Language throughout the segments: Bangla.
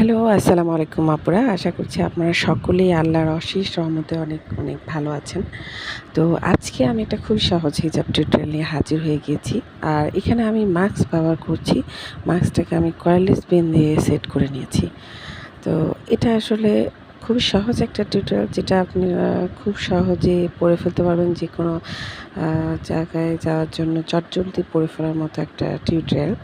হ্যালো, আসসালামু আলাইকুম আপুরা। আশা করছি আপনারা সকলেই আল্লাহর অশেষ রহমতে অনেক অনেক ভালো আছেন। তো আজকে আমি একটা খুব সহজ হিজাব টিউটোরিয়াল নিয়ে হাজির হয়ে গিয়েছি। আর এখানে আমি মাস্ক ব্যবহার করছি। মাস্কটাকে আমি কয়েললেস পেন দিয়ে সেট করে নিয়েছি। তো এটা আসলে খুবই সহজ একটা টিউটোরিয়াল যেটা আপনারা খুব সহজে পড়ে ফেলতে পারবেন যে কোনো জায়গায় যাওয়ার জন্য চটজলদি পড়ে ফেলার মতো একটা টিউটোরিয়াল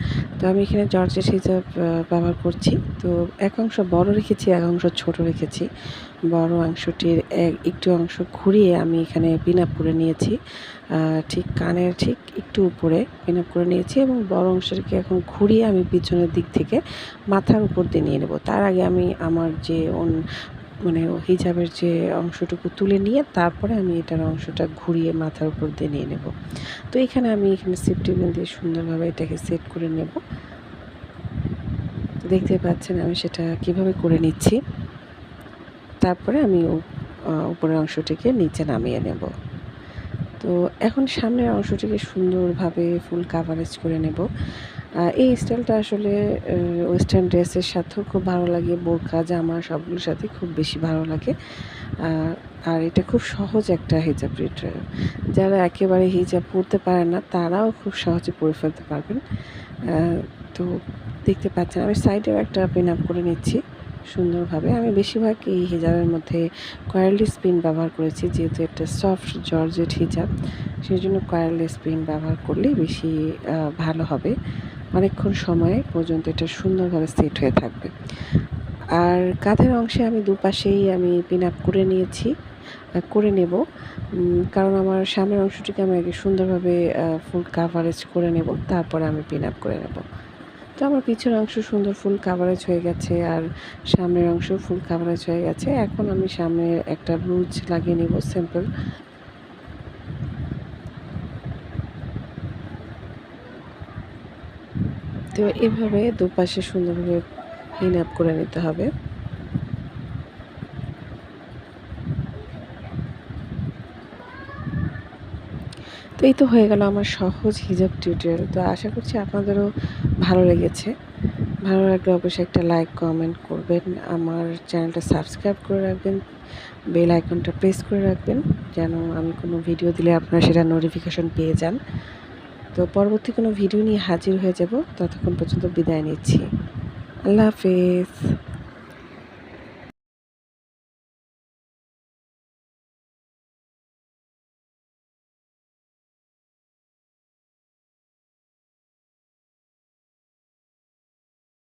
তো আমি এখানে জর্জেট হিসাব ব্যবহার করছি। তো এক অংশ বড় রেখেছি, এক অংশ ছোট রেখেছি। বড় অংশটির এক- একটু অংশ ঘুরিয়ে আমি এখানে পিন আপ করে নিয়েছি ঠিক কানের ঠিক একটু উপরে পিন করে নিয়েছি এবং বড় অংশটিকে এখন ঘুরিয়ে আমি পিছনের দিক থেকে মাথার উপর দিয়ে নিয়ে নেব। তার আগে আমি আমার যে মানে হিজাবের যে অংশটুকু তুলে নিয়ে তারপরে আমি এটার অংশটা ঘুরিয়ে মাথার উপর দিয়ে নিয়ে নেব। তো এখানে আমি এখানে সেফটি পিন দিয়ে সুন্দরভাবে এটাকে সেট করে নেব। দেখতে পাচ্ছেন আমি সেটা কীভাবে করে নিচ্ছি। তারপরে আমি উপরের অংশটিকে নিচে নামিয়ে নেব। তো এখন সামনের অংশটিকে সুন্দরভাবে ফুল কাভারেজ করে নেব। এই স্টাইলটা আসলে ওয়েস্টার্ন ড্রেসের সাথেও খুব ভালো লাগে বোরকা জামা সবগুলোর সাথে খুব বেশি ভালো লাগে। আর এটা খুব সহজ একটা হিজাব যারা একেবারে হিজাব পরতে পারে না, তারাও খুব সহজে পরে ফেলতে পারবেন। তো দেখতে পাচ্ছেন, আমি সাইডেও একটা পিন আপ করে নিচ্ছি। সুন্দরভাবে। আমি বেশিরভাগ এই হিজাবের মধ্যে কয়ারলেস পিন ব্যবহার করেছি, যেহেতু একটা সফট জর্জেট হিজাব সেই জন্য কয়ারলেস পিন ব্যবহার করলে বেশি ভালো হবে। অনেকক্ষণ সময় পর্যন্ত এটা সুন্দরভাবে সেট হয়ে থাকবে। আর কাঁধের অংশে আমি দুপাশেই আমি পিন আপ করে নিয়েছি করে নেব। কারণ আমার সামনের অংশটিকে আমি আগে সুন্দরভাবে ফুল কাভারেজ করে নেব, তারপরে আমি পিন আপ করে নেব। তো আমার পিছনের অংশ সুন্দর ফুল কাভারেজ হয়ে গেছে আর সামনের অংশ ফুল কাভারেজ হয়ে গেছে। এখন আমি সামনে একটা ব্লুজ লাগিয়ে নেব সিম্পল তো এভাবে দুপাশে সুন্দরভাবে ক্লিন আপ করে নিতে হবে। তো এই তো হয়ে গেল আমার সহজ হিজাব টিউটোরিয়াল তো আশা করছি আপনাদেরও ভালো লেগেছে। ভালো লাগলে অবশ্যই একটা লাইক কমেন্ট করবেন। আমার চ্যানেলটা সাবস্ক্রাইব করে রাখবেন। বেল আইকনটা প্রেস করে রাখবেন। যেন আমি কোনো ভিডিও দিলে আপনারা সেটা নোটিফিকেশন পেয়ে যান। তো পরবর্তী কোনো ভিডিও নিয়ে হাজির হয়ে যাব। ততক্ষণ পর্যন্ত বিদায় নিচ্ছি। আল্লাহ হাফেজ।